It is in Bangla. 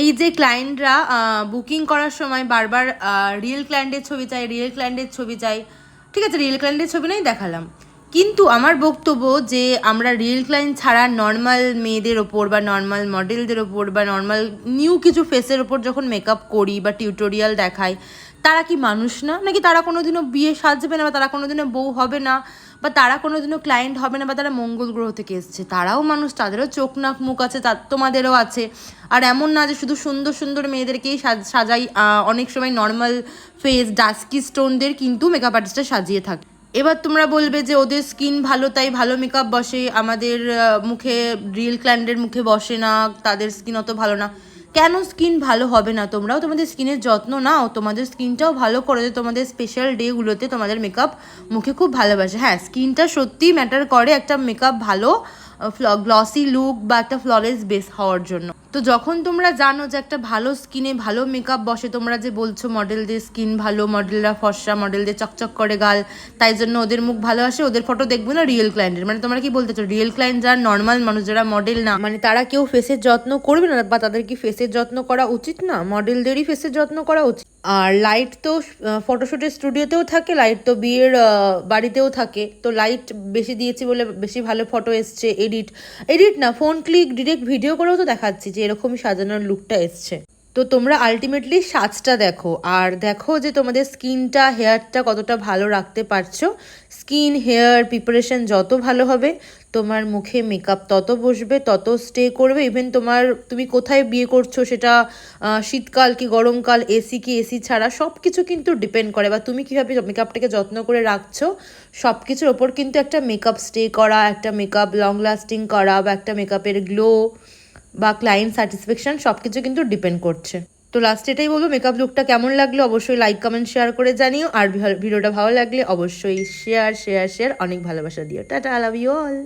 এই যে ক্লায়েন্টরা বুকিং করার সময় বারবার রিয়েল ক্লায়েন্টের ছবি চাই রিয়েল ক্লায়েন্টের ছবি চাই, ঠিক আছে রিয়েল ক্লায়েন্টের ছবি নাই দেখালাম। কিন্তু আমার বক্তব্য যে আমরা রিয়েল ক্লায়েন্ট ছাড়া নর্মাল মেয়েদের ওপর বা নর্মাল মডেলদের ওপর বা নর্মাল নিউ কিছু ফেসের ওপর যখন মেকআপ করি বা টিউটোরিয়াল দেখাই তারা কি মানুষ না? নাকি তারা কোনোদিনও বিয়ে সাজবে না বা তারা কোনোদিনও বউ হবে না? বা তারা কোনোদিনও ক্লায়েন্ট হবে না বা তারা মঙ্গল গ্রহ থেকে এসছে? তারাও মানুষ, তাদেরও চোখ নাক মুখ আছে তার তোমাদেরও আছে। আর এমন না যে শুধু সুন্দর সুন্দর মেয়েদেরকেই সাজ- সাজাই অনেক সময় নর্মাল ফেস ডাস্কি স্টোনদের কিন্তু মেকআপ আর্টিস্টরা সাজিয়ে থাকে। এবার তোমরা বলবে যে ওদের স্কিন ভালো, তাই ভালো মেকআপ বসে। আমাদের মুখে রিল ক্লায়েন্টের মুখে বসে না, তাদের স্কিন অত ভালো না। কেন স্কিন ভালো হবে না? তোমরাও তোমাদের স্কিনের যত্ন নাও। তোমাদের স্কিনটাও ভালো করে তোমাদের স্পেশাল ডেগুলোতে তোমাদের মেকআপ মুখে খুব ভালোবাসে। হ্যাঁ স্কিনটা সত্যিই ম্যাটার করে একটা মেকআপ ভালো গ্লসি লুক বা একটা ফ্ললেস বেস হওয়ার জন্য। তো যখন তোমরা জানো যে একটা ভালো স্কিনে ভালো মেকআপ বসে, তোমরা যে বলছো মডেলদের স্কিন ভালো মডেলরা ফর্সা মডেলদের চকচক করে গাল, তাই জন্য ওদের মুখ ভালো আসে, ওদের ফটো দেখব না রিয়েল ক্লায়েন্টের মানে তোমরা কি বলতেছো রিয়েল ক্লায়েন্ট যারা নর্মাল মানুষ, যারা মডেল না মানে তারা কেউ ফেসের যত্ন করবে না, বা তাদের কি ফেসের যত্ন করা উচিত না? মডেলদেরই ফেসের যত্ন করা উচিত। আর লাইট তো ফটোশুটের স্টুডিওতেও থাকে লাইট তো বিয়ের বাড়িতেও থাকে। তো লাইট বেশি দিয়েছি বলে বেশি ভালো ফটো এসছে এডিট এডিট না ফোন ক্লিক ডিরেক্ট ভিডিও করেও তো দেখাচ্ছি যে এরকমই সাজানোর লুকটা এসছে। তো তোমরা আলটিমেটলি সাজটা দেখো, আর দেখো যে তোমাদের স্কিনটা হেয়ারটা কতটা ভালো রাখতে পারছ। স্কিন হেয়ার প্রিপারেশন যত ভালো হবে, তোমার মুখে মেকআপ তত বসবে, তত স্টে করবে। ইভেন তোমার তুমি কোথায় বিয়ে করছ সেটা শীতকাল কি গরমকাল এসি কি এসি ছাড়া সব কিছু কিন্তু ডিপেন্ড করে। বা তুমি কীভাবে মেকআপটাকে যত্ন করে রাখছো সব কিছুর ওপর কিন্তু একটা মেকআপ স্টে করা, একটা মেকআপ লং লাস্টিং করা, বা একটা মেকআপের গ্লো বা ক্লায়েন্ট স্যাটিসফ্যাকশন সব কিছু কিন্তু ডিপেন্ড করছে। তো লাস্ট এটাই বলব মেকআপ লুকটা কেমন লাগল অবশ্যই লাইক কমেন্ট শেয়ার করে জানিও। আর ভিডিওটা ভালো লাগলে অবশ্যই শেয়ার শেয়ার শেয়ার অনেক ভালোবাসা দিও। Tata love you all